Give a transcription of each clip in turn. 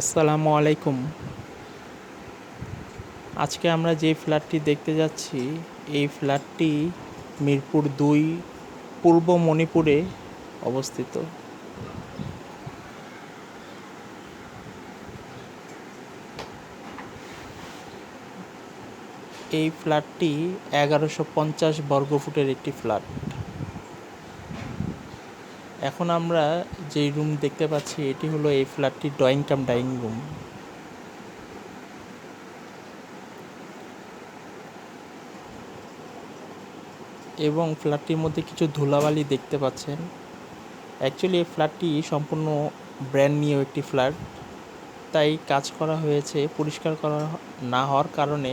আসসালামু আলাইকুম। আজকে আমরা যে ফ্ল্যাটটি দেখতে যাচ্ছি, এই ফ্ল্যাটটি মিরপুর দুই, পূর্ব মণিপুরে অবস্থিত। এই ফ্ল্যাটটি এগারোশো পঞ্চাশ বর্গফুটের একটি ফ্ল্যাট। এখন আমরা যেই রুম দেখতে পাচ্ছি, এটি হলো এই ফ্ল্যাটটির ড্রয়িং কাম ডাইনিং রুম এবং ফ্ল্যাটটির মধ্যে কিছু ধুলাবালি দেখতে পাচ্ছেন। অ্যাকচুয়ালি এই ফ্ল্যাটটি সম্পূর্ণ ব্র্যান্ড নিউ একটি ফ্ল্যাট তাই কাজ করা হয়েছে, পরিষ্কার করা না হওয়ার কারণে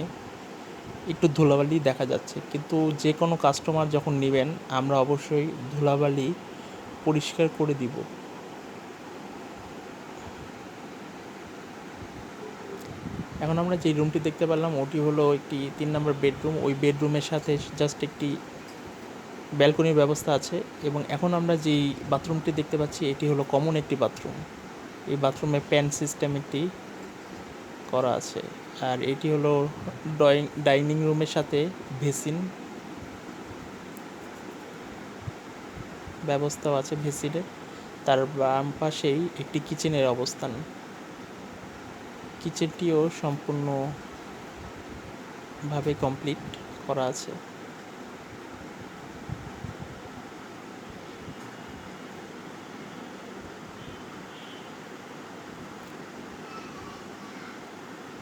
একটু ধুলাবালি দেখা যাচ্ছে। কিন্তু যে কোনো কাস্টমার যখন নেবেন, আমরা অবশ্যই ধুলাবালি পরিষ্কার করে দিব। এখন আমরা যে রুমটি দেখতে পারলাম ওটি হলো একটি তিন নম্বর বেডরুম ওই বেডরুমের সাথে জাস্ট একটি ব্যালকনির ব্যবস্থা আছে এবং এখন আমরা যেই বাথরুমটি দেখতে পাচ্ছি, এটি হলো কমন একটি বাথরুম এই বাথরুমে প্যান সিস্টেম একটি করা আছে। আর এটি হলো ডাইনিং রুমের সাথে ভেসিন ব্যবস্থাও আছে ভেসিনের তার বাম পাশেই একটি কিচেনের অবস্থান। কিচেনটিও সম্পূর্ণভাবে কমপ্লিট করা আছে।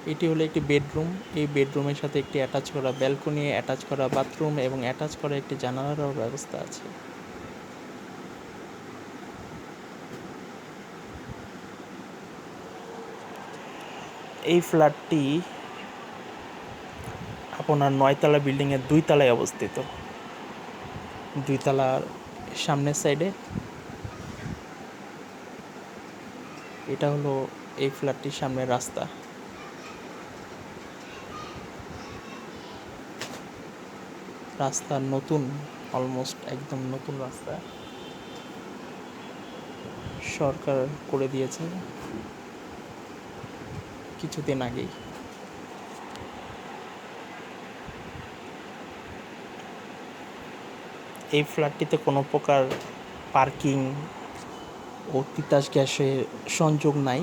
এটি হলো একটি বেডরুম। এই বেডরুমের সাথে একটি অ্যাটাচ করা ব্যালকনি, অ্যাটাচ করা বাথরুম এবং অ্যাটাচ করা একটি জানালারও ব্যবস্থা আছে। এই ফ্ল্যাটটি আপনার নয়তলা বিল্ডিংয়ের দুই তলায় অবস্থিত। দুই তলার সামনের সাইডে এটা হলো এই ফ্ল্যাটটির সামনের রাস্তা। রাস্তা নতুন অলমোস্ট একদম নতুন রাস্তা। সরকার করে দিয়েছে। কিছুদিন আগেই। এই ফ্ল্যাটটিতে কোনো প্রকার পার্কিং ও তিতাস গ্যাসের সংযোগ নাই।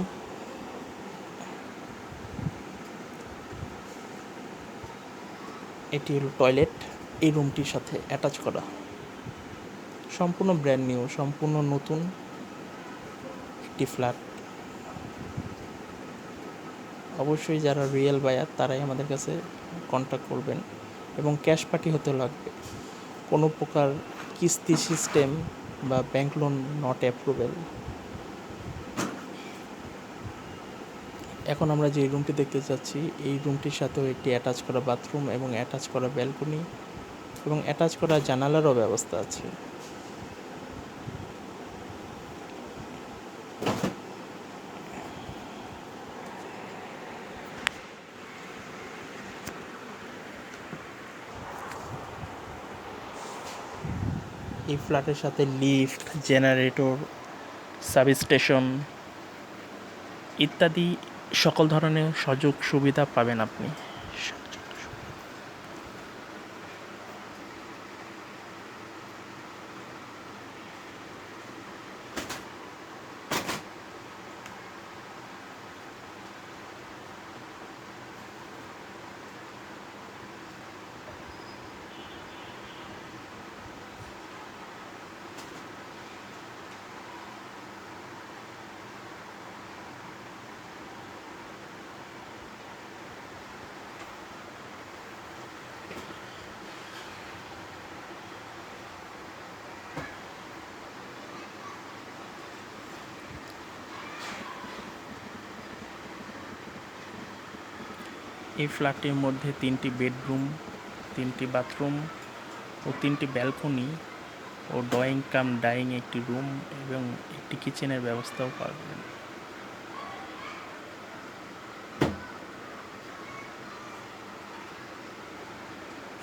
এটি হলো টয়লেট। এই রুমটির সাথে অ্যাটাচ করা। সম্পূর্ণ ব্র্যান্ড নিউ, সম্পূর্ণ নতুন একটি ফ্ল্যাট। অবশ্যই যারা রিয়েল বায়ার তারাই আমাদের কাছে কন্ট্যাক্ট করবেন এবং ক্যাশ পার্টি হতে লাগবে। কোনো প্রকার কিস্তি সিস্টেম বা ব্যাংক লোন নট অ্যাপ্রুভেল এখন আমরা যে রুমটি দেখতে যাচ্ছি এই রুমটির সাথেও একটি অ্যাটাচ করা বাথরুম এবং অ্যাটাচ করা ব্যালকনি এবং অ্যাটাচ করা জানালারও ব্যবস্থা আছে। এই ফ্ল্যাটের সাথে লিফট জেনারেটর সাবস্টেশন ইত্যাদি সকল ধরনের সুযোগ সুবিধা পাবেন আপনি। এই ফ্ল্যাটটির মধ্যে তিনটি বেডরুম, তিনটি বাথরুম ও তিনটি ব্যালকনি ও ড্রয়িং কাম ডাইং একটি রুম এবং একটি কিচেনের ব্যবস্থাও পাবেন।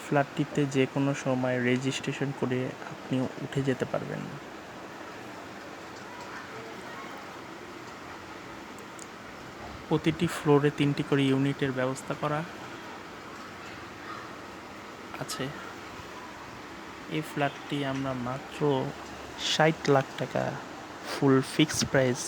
ফ্ল্যাটটিতে যে কোনো সময় রেজিস্ট্রেশন করে আপনি উঠে যেতে পারবেন। প্রতিটি ফ্লোরে তিনটি করে ইউনিটের ব্যবস্থা করা আছে। এই ফ্ল্যাটটি আমরা মাত্র ষাট লাখ টাকা ফুল ফিক্সড প্রাইস